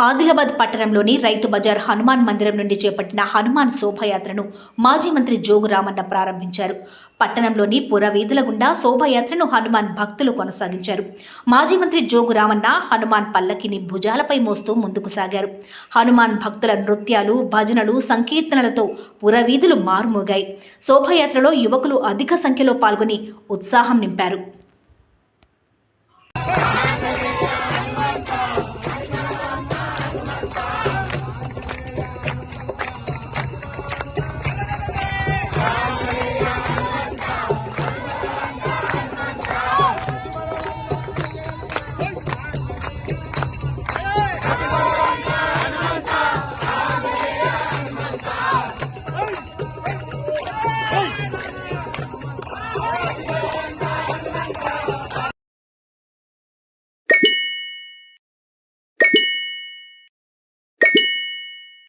ఆదిలాబాద్ పట్టణంలోని రైతు బజార్ హనుమాన్ మందిరం నుండి చేపట్టిన హనుమాన్ శోభయాత్రను మాజీ మంత్రి జోగు రామన్న ప్రారంభించారు. పట్టణంలోని పురవీధుల గుండా శోభయాత్రను హనుమాన్ భక్తులు కొనసాగించారు. మాజీ మంత్రి జోగు రామన్న హనుమాన్ పల్లకిని భుజాలపై మోస్తూ ముందుకు సాగారు. హనుమాన్ భక్తుల నృత్యాలు భజనలు సంకీర్తనలతో పురవీధులు మారుమోగాయి. శోభయాత్రలో యువకులు అధిక సంఖ్యలో పాల్గొని ఉత్సాహం నింపారు. Amen.